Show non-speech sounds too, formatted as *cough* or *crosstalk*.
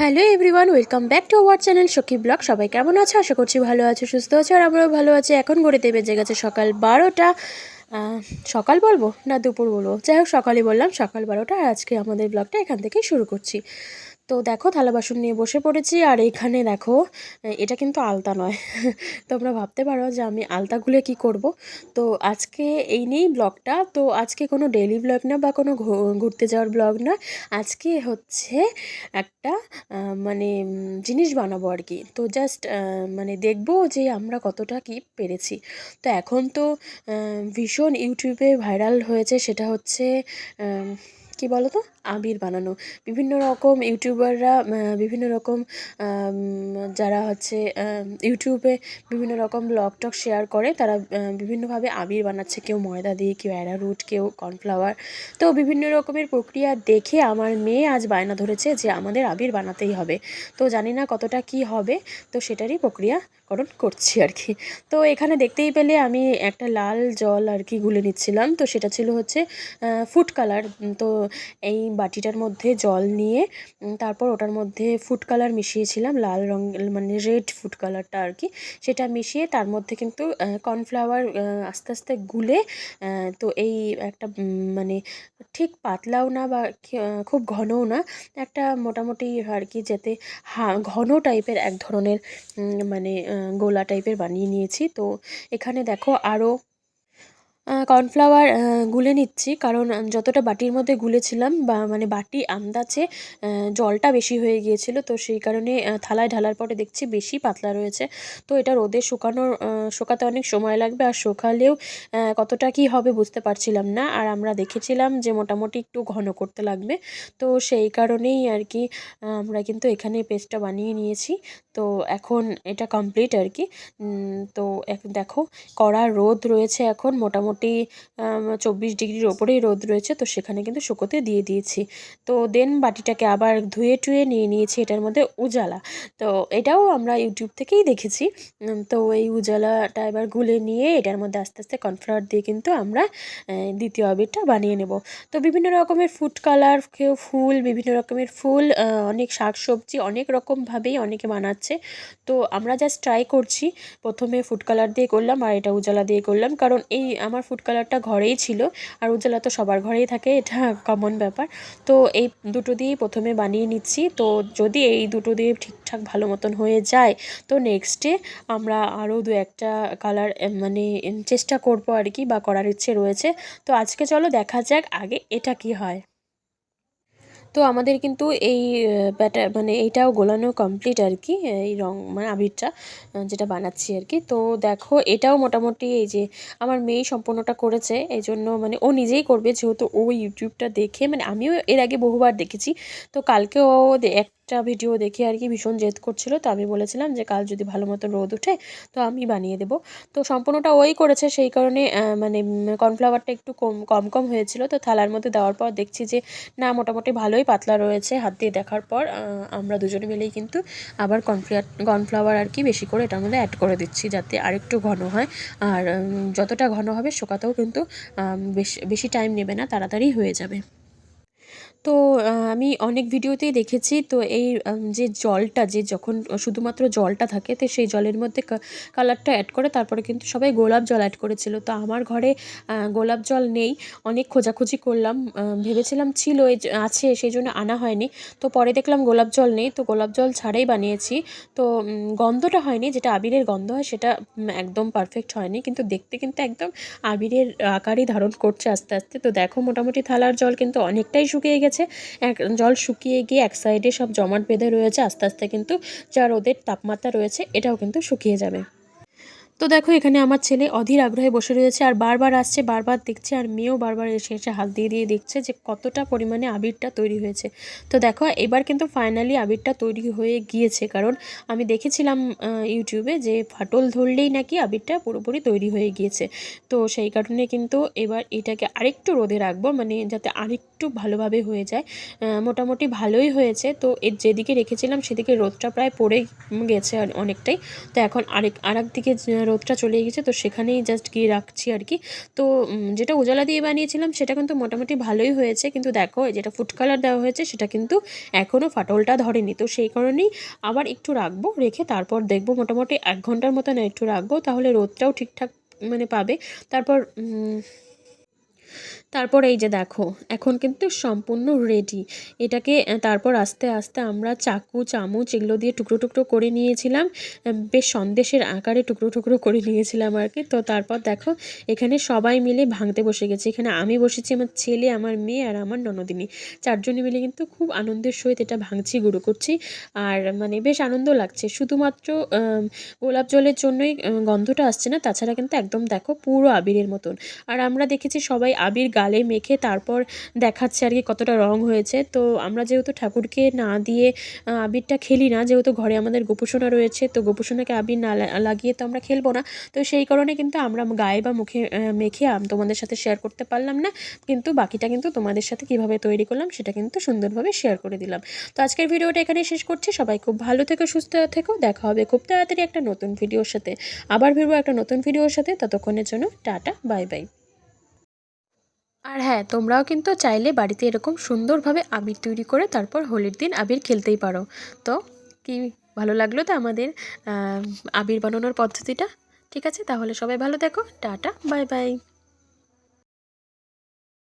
Hello everyone, welcome back to our channel Sakhi blog. সবাই কেমন আছো? আশা করছি ভালো আছো, সুস্থ আছো, আর আমরাও ভালো আছি। এখন গড়িতে বেজে গেছে সকাল বারোটা। সকাল বলব না দুপুর বলব? যাই হোক সকালে বললাম, সকাল বারোটা। আজকে আমাদের ব্লগটা এখান থেকেই শুরু করছি। তো দেখো, থালা বাসন নিয়ে বসে পড়েছি আর এখানে দেখো, এটা কিন্তু আলতা নয়। *laughs* তোমরা ভাবতে পারো যে আমি আলতাগুলো কি করব। তো আজকে এই নিয়েই ব্লগটা। তো আজকে কোনো ডেইলি ব্লগ না বা কোনো ঘুরতে যাওয়ার ব্লগ না। আজকে হচ্ছে একটা মানে জিনিস বানাবো আর কি। তো জাস্ট মানে দেখব যে আমরা কতটা কি পেরেছি। তো এখন তো ভীষণ ইউটিউবে ভাইরাল হয়েছে, সেটা হচ্ছে কি বলো তো আবির বানানো। বিভিন্ন রকম ইউটিউবাররা বিভিন্ন রকম যারা হচ্ছে ইউটিউবে বিভিন্ন রকম ব্লগ টক শেয়ার করে, তারা বিভিন্নভাবে আবির বানাচ্ছে। কেউ ময়দা দিয়ে, কেউ অ্যারারুট কেউ কর্নফ্লাওয়ার। তো বিভিন্ন রকমের প্রক্রিয়া দেখে আমার মেয়ে আজ বায়না ধরেছে যে আমাদের আবির বানাতেই হবে। তো জানি না কতটা কি হবে, তো সেটারই প্রক্রিয়াকরণ করছি আর কি। তো এখানে দেখতেই পেলে আমি একটা লাল জল আর কি গুলে নিচ্ছিলাম। তো সেটা ছিল হচ্ছে ফুড কালার তো এই বাটিটার মধ্যে জল নিয়ে তারপর ওটার মধ্যে ফুড কালার মিশিয়েছিলাম, লাল রং মানে রেড ফুড কালারটা আর কি। সেটা মিশিয়ে তার মধ্যে কিন্তু কর্নফ্লাওয়ার আস্তে আস্তে গুলে তো এই একটা মানে ঠিক পাতলাও না বা খুব ঘনও না, একটা মোটামুটি আর কি যাতে হা, ঘন টাইপের এক ধরনের মানে গোলা টাইপের বানিয়ে নিয়েছি। তো এখানে দেখো আরও কর্নফ্লাওয়ার গুলে নিচ্ছি। কারণ যতটা বাটির মধ্যে গুলেছিলাম বা মানে বাটি আন্দাজে জলটা বেশি হয়ে গিয়েছিল, তো সেই কারণে থালায় ঢালার পরে দেখছি বেশি পাতলা রয়েছে। তো এটা রোদে শুকানোর শুকাতে অনেক সময় লাগবে আর শুকালেও কতটা কি হবে বুঝতে পারছিলাম না। আর আমরা দেখেছিলাম যে মোটামুটি একটু ঘন করতে লাগবে। তো সেই কারণেই আর কি আমরা কিন্তু এখানে পেস্টটা বানিয়ে নিয়েছি। তো এখন এটা কমপ্লিট আর কি। তো দেখো, কড়া রোদ রয়েছে এখন মোটামুটি। চব্বিশ ডিগ্রির ওপরেই রোদ রয়েছে, তো সেখানে কিন্তু শুকোতে দিয়ে দিয়েছি। তো দেন বাটিটাকে আবার ধুয়ে টুয়ে নিয়ে নিয়েছি, এটার মধ্যে উজালা। তো এটাও আমরা ইউটিউব থেকেই দেখেছি। তো এই উজালাটা এবার গুলে নিয়ে এটার মধ্যে আস্তে আস্তে কর্নফ্লাওয়ার দিয়ে কিন্তু আমরা দ্বিতীয় আবিরটা বানিয়ে নেব। তো বিভিন্ন রকমের ফুড কালার, কেউ ফুল, বিভিন্ন রকমের ফুল অনেক শাক সবজি অনেক রকমভাবেই অনেকে বানাচ্ছে। তো আমরা জাস্ট ট্রাই করছি। প্রথমে ফুড কালার দিয়ে করলাম আর এটা উজালা দিয়ে করলাম। কারণ এই আমার ফুড কালারটা ঘরেই ছিল। আর উজ্জ্বলা তো সবার ঘরেই থাকে, এটা কমন ব্যাপার। তো এই দুটো দিয়েই প্রথমে বানিয়ে নিচ্ছি। তো যদি এই দুটো দিয়ে ঠিকঠাক ভালো মতন হয়ে যায়, তো নেক্সটে আমরা আরও দু একটা কালার মানে চেষ্টা করব আর কি, বা করার ইচ্ছে রয়েছে। তো আজকে চলো দেখা যাক আগে এটা কি হয়। তো আমাদের কিন্তু এই ব্যাটার মানে এইটাও গোলানো কমপ্লিট আর কি এই রং মানে আবিরটা যেটা বানাচ্ছি আর কি। তো দেখো, এটাও মোটামুটি এই যে আমার মেয়ে সম্পূর্ণটা করেছে এই জন্য মানে ও নিজেই করবে, যেহেতু ও ইউটিউবটা দেখে মানে আমিও এর আগে বহুবার দেখেছি। তো কালকে ও দে- একটা ভিডিও দেখে আর কি ভীষণ জেদ করছিল। তো আমি বলেছিলাম যে, কাল যদি ভালো মতো রোদ ওঠে, তো আমি বানিয়ে দেবো। তো সম্পূর্ণটা ওই করেছে, সেই কারণে মানে কর্নফ্লাওয়ারটা একটু কম কম কম হয়েছিল। তো থালার মধ্যে দেওয়ার পর দেখছি যে, না, মোটামুটি ভালোই পাতলা রয়েছে। হাত দিয়ে দেখার পর আমরা দুজনে মিলেই কিন্তু আবার কর্নফ্লাওয়ার কর্নফ্লাওয়ার আর কি বেশি করে এটার মধ্যে অ্যাড করে দিচ্ছি যাতে আরেকটু ঘন হয়। আর যতটা ঘন হবে, শোকাতেও কিন্তু বেশ, বেশি টাইম নেবে না, তাড়াতাড়ি হয়ে যাবে। তো আমি অনেক ভিডিওতেই দেখেছি, তো এই যে জলটা, যে যখন শুধুমাত্র জলটা থাকে, তো সেই জলের মধ্যে কালারটা অ্যাড করে তারপরে কিন্তু সবাই গোলাপ জল অ্যাড করেছিল। তো আমার ঘরে গোলাপ জল নেই, অনেক খোঁজাখুঁজি করলাম ভেবেছিলাম ছিল আছে, সেই জন্য আনা হয়নি। তো পরে দেখলাম গোলাপ জল নেই, তো গোলাপ জল ছাড়াই বানিয়েছি। তো গন্ধটা হয়নি, যেটা আবিরের গন্ধ হয়, সেটা একদম পারফেক্ট হয়নি, কিন্তু দেখতে কিন্তু একদম আবিরের আকারই ধারণ করছে আস্তে আস্তে। তো দেখো, মোটামুটি থালার জল কিন্তু অনেকটাই শুকিয়ে গেছে। এক, জল শুকিয়ে গিয়ে এক সাইডে সব জমাট বেঁধে রয়েছে। আস্তে আস্তে কিন্তু যা রোদের তাপমাত্রা রয়েছে, এটাও কিন্তু শুকিয়ে যাবে। তো দেখো, এখানে আমার ছেলে অধীর আগ্রহে বসে রয়েছে আর বারবার আসছে, বারবার দেখছে আর মেয়েও বারবার এসে এসে হাত দিয়ে দিয়ে দেখছে যে কতটা পরিমাণে আবিরটা তৈরি হয়েছে। তো দেখো, এবার কিন্তু ফাইনালি আবিরটা তৈরি হয়ে গিয়েছে কারণ আমি দেখেছিলাম ইউটিউবে যে ফাটল ধরলেই নাকি আবিরটা পুরোপুরি তৈরি হয়ে গিয়েছে। তো সেই কারণে কিন্তু এবার এটাকে আরেকটু রোদে রাখব মানে যাতে আরেকটু ভালোভাবে হয়ে যায়। মোটামুটি ভালোই হয়েছে। তো এর যেদিকে রেখেছিলাম, সেদিকে রোদটা প্রায় পড়ে গেছে অনেকটাই। তো এখন আরেক আরেক দিকে রোদটা চলে গেছে, তো সেখানেই জাস্ট গিয়ে রাখছি আর কি। তো যেটা উজালা দিয়ে বানিয়েছিলাম সেটা কিন্তু মোটামুটি ভালোই হয়েছে, কিন্তু দেখো যেটা ফুড কালার দেওয়া হয়েছে সেটা কিন্তু এখনও ফাটলটা ধরেনি। তো সেই কারণেই আবার একটু রাখব, রেখে তারপর দেখব মোটামুটি এক ঘণ্টার মতন একটু রাখব, তাহলে রোদটাও ঠিকঠাক মানে পাবে। তারপর তারপর এই যে দেখো, এখন কিন্তু সম্পূর্ণ রেডি এটাকে তারপর আস্তে আস্তে আমরা চাকু, চামচ এগুলো দিয়ে টুকরো টুকরো করে নিয়েছিলাম। বেশ সন্দেশের আকারে টুকরো টুকরো করে নিয়েছিলাম আর কি। তো তারপর দেখো, এখানে সবাই মিলে ভাঙতে বসে গেছে। এখানে আমি বসেছি, আমার ছেলে, আমার মেয়ে আর আমার ননদিনী। চারজনে মিলে কিন্তু খুব আনন্দের সহিত এটা ভাঙছি, গুঁড়ো করছি। আর মানে বেশ আনন্দ লাগছে। শুধুমাত্র গোলাপ জলের জন্যই গন্ধটা আসছে না। তাছাড়া কিন্তু একদম দেখো পুরো আবিরের মতন। আর আমরা দেখেছি সবাই আবির গালে মেখে তারপর দেখাচ্ছে আর কি কতটা রং হয়েছে। তো আমরা যেহেতু ঠাকুরকে না দিয়ে আবিরটা খেলি না, যেহেতু ঘরে আমাদের গোপুসোনা রয়েছে, তো গোপুসোনাকে আবির না লাগিয়ে তো আমরা খেলব না। তো সেই কারণে কিন্তু আমরা গায়ে বা মুখে মেখে তোমাদের সাথে শেয়ার করতে পারলাম না। কিন্তু বাকিটা কিন্তু তোমাদের সাথে কীভাবে তৈরি করলাম সেটা কিন্তু সুন্দরভাবে শেয়ার করে দিলাম। তো আজকের ভিডিওটা এখানেই শেষ করছি। সবাই খুব ভালো থেকো, সুস্থ থেকো। দেখা হবে খুব তাড়াতাড়ি একটা নতুন ভিডিওর সাথে। আবার ফিরবো একটা নতুন ভিডিওর সাথে। ততক্ষণের জন্য টাটা বাই বাই আর হ্যাঁ তোমরাও কিন্তু চাইলে বাড়িতে এরকম সুন্দরভাবে আবির তৈরি করে তারপর হোলির দিন আবির খেলতেই পারো। তো, কি ভালো লাগল তো আমাদের আবির বানানোর পদ্ধতিটা? ঠিক আছে, তাহলে সবাই ভালো দেখো টাটা, বাই বাই।